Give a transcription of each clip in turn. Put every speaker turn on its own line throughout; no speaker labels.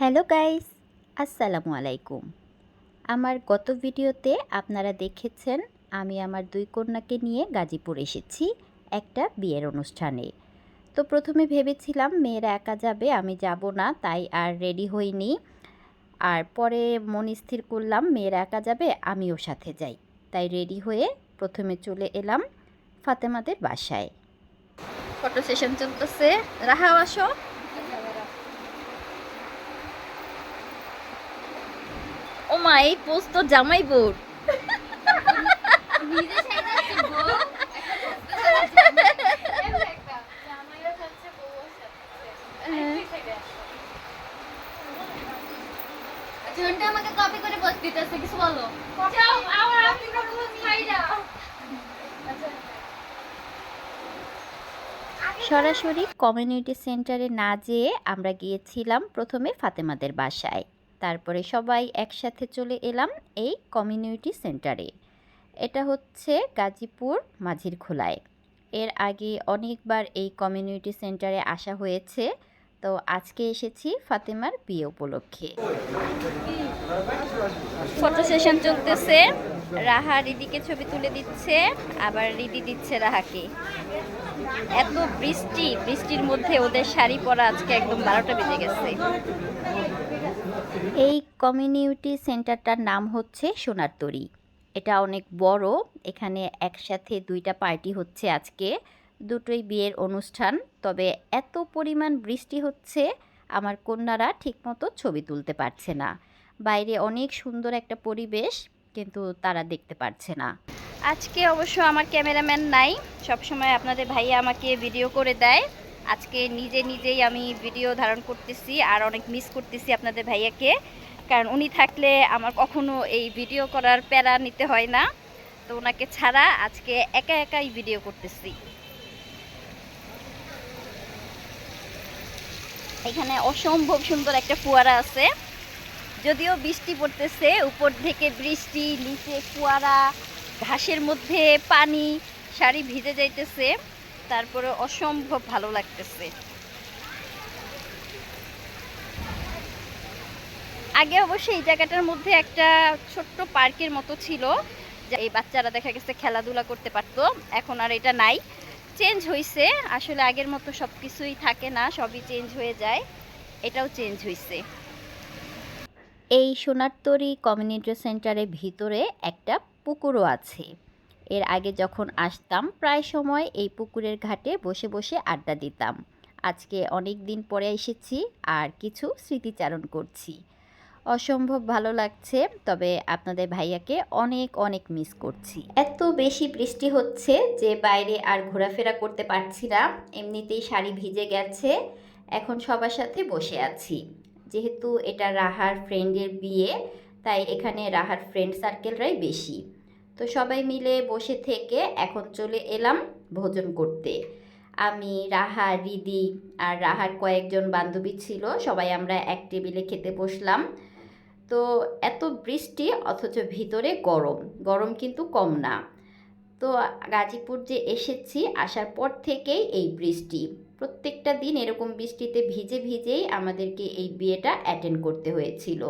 Hello guys, আসসালামু আলাইকুম। আমার গত ভিডিওতে আপনারা দেখেছেন, আমি আমার দুই কন্যাকে নিয়ে গাজীপুর এসেছি একটা বিয়ের অনুষ্ঠানে। তো প্রথমে ভেবেছিলাম, মেয়েরা একা যাবে, আমি যাব না, তাই আর রেডি হইনি। আর পরে মন স্থির করলাম, মেয়েরা একা যাবে, আমিও সাথে যাই। তাই রেডি হয়ে প্রথমে চলে এলাম ফাতেমাদের বাসায়। ফটো সেশন চলতেছে। রাহাও আসো। ও মা এই পোস্ট জামাই বোর সরাসরি কমিউনিটি সেন্টারে না যেয়ে আমরা গিয়েছিলাম প্রথমে ফাতেমাদের বাসায়। তারপরে সবাই একসাথে চলে এলাম এই কমিউনিটি সেন্টারে। এটা হচ্ছে গাজীপুর মাঝির খোলায়। এর আগে অনেকবার এই কমিউনিটি সেন্টারে আসা হয়েছে, তো আজকে এসেছি ফাতেমার বিয়ে উপলক্ষে। ফটো সেশন চলতেছে। রাহা রিদিকে ছবি তুলে দিচ্ছে, আবার রিদি দিচ্ছে রাহাকে। এত বৃষ্টি, বৃষ্টির মধ্যে ওদের শাড়ি পরা আজকে একদম বারোটা বেজে গেছে। এই কমিউনিটি সেন্টারটার নাম হচ্ছে সোনার তরী এটা অনেক বড়, এখানে একসাথে দুইটা পার্টি হচ্ছে আজকে। দুটোই বিয়ের অনুষ্ঠান, তবে এত পরিমাণ বৃষ্টি হচ্ছে, আমার কন্যারা ঠিকমতো ছবি তুলতে পারছে না। বাইরে অনেক সুন্দর একটা পরিবেশ কিন্তু তারা দেখতে পারছে না। আজকে অবশ্য আমার ক্যামেরাম্যান নাই। সবসময় আপনাদের ভাইয়া আমাকে ভিডিও করে দেয়। আজকে নিজে নিজেই আমি ভিডিও ধারণ করতেছি আর অনেক মিস করতেছি আপনাদের ভাইয়াকে। কারণ উনি থাকলে আমার কখনো এই ভিডিও করার প্যারা নিতে হয় না। তো ওনাকে ছাড়া আজকে একা একাই ভিডিও করতেছি। এখানে অসম্ভব সুন্দর একটা ফোয়ারা আছে। যদিও বৃষ্টি পড়তেছে, উপর থেকে বৃষ্টি, নিচে ফোয়ারা ঘাসের মধ্যে পানি শাড়ি ভিজে যাইতেছে। তারপরে অসম্ভব ভালো লাগতেছে। আগে অবশ্য এই জায়গাটার মধ্যে একটা ছোট্ট পার্কের মতো ছিল, যে এই বাচ্চারা দেখা গেছে খেলাধুলা করতে পারতো, এখন আর এটা নাই। চেঞ্জ হয়েছে আসলে আগের মতো সব কিছুই থাকে না, সবই চেঞ্জ হয়ে যায়। এটাও চেঞ্জ হয়েছে এই সোনারতরী কমিউনিটি সেন্টারের ভিতরে একটা পুকুরও আছে। এর আগে যখন আসতাম, প্রায় সময় এই পুকুরের ঘাটে বসে বসে আড্ডা দিতাম। আজকে অনেক দিন পরে এসেছি আর কিছু স্মৃতিচারণ করছি। অসম্ভব ভালো লাগছে, তবে আপনাদের ভাইয়াকে অনেক অনেক মিস করছি। এত বেশি বৃষ্টি হচ্ছে যে বাইরে আর ঘোরাফেরা করতে পারছি না। এমনিতেই শাড়ি ভিজে গেছে। এখন সবার সাথে বসে আছি। যেহেতু এটা রাহার ফ্রেন্ডের বিয়ে, তাই এখানে রাহার ফ্রেন্ড সার্কেলরাই বেশি। তো সবাই মিলে বসে থেকে এখন চলে এলাম ভোজন করতে। আমি, রাহা, রিদি আর রাহার কয়েকজন বান্ধবী ছিল, সবাই আমরা এক টেবিলে খেতে বসলাম। তো এত বৃষ্টি, অথচ ভিতরে গরম। গরম কিন্তু কম না। তো গাজীপুর যে এসেছি, আসার পর থেকেই এই বৃষ্টি। প্রত্যেকটা দিন এরকম বৃষ্টিতে ভিজে ভিজেই আমাদেরকে এই বিয়েটা অ্যাটেন্ড করতে হয়েছিল।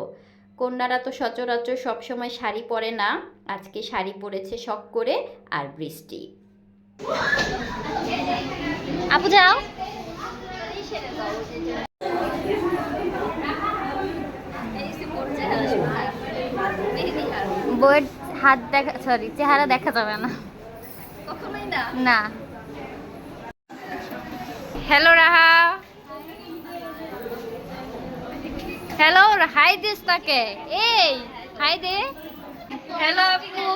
কন্যারা তো সচরাচর সবসময় শাড়ি পরে না আজকে শাড়ি পরেছে শখ করে আর বৃষ্টি। আপু যাও। বইয়ের হাত দেখা সরি চেহারা দেখা যাবে না।
কখনোই না।
না। Hello Raha hello hi this তাকে এই হাই দে হ্যালো আপু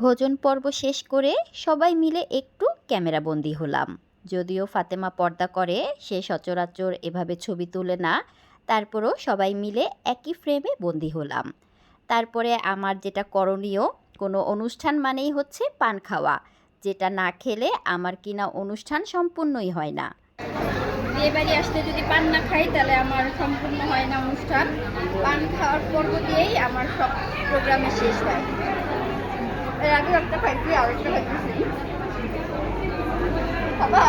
ভোজন পর্ব শেষ করে সবাই মিলে একটু ক্যামেরাবন্দি হলাম। যদিও ফাতেমা পর্দা করে, সে সচরাচর এভাবে ছবি তুলে না। তারপরও সবাই মিলে একই ফ্রেমে বন্দি হলাম। তারপরে আমার যেটা করণীয়, কোনো অনুষ্ঠান মানেই হচ্ছে পান খাওয়া। যেটা না খেলে আমার কিনা অনুষ্ঠান সম্পূর্ণই হয় না।
বিয়ে বাড়ি আসতে যদি পান না খাই, তাহলে আমার সম্পূর্ণ হয় না অনুষ্ঠান। পান খাওয়ার পর্ব দিয়েই আমার সব প্রোগ্রামে শেষ হয়। এর আগে একটা খাইছি আর একটা খাইতেছি বাবা!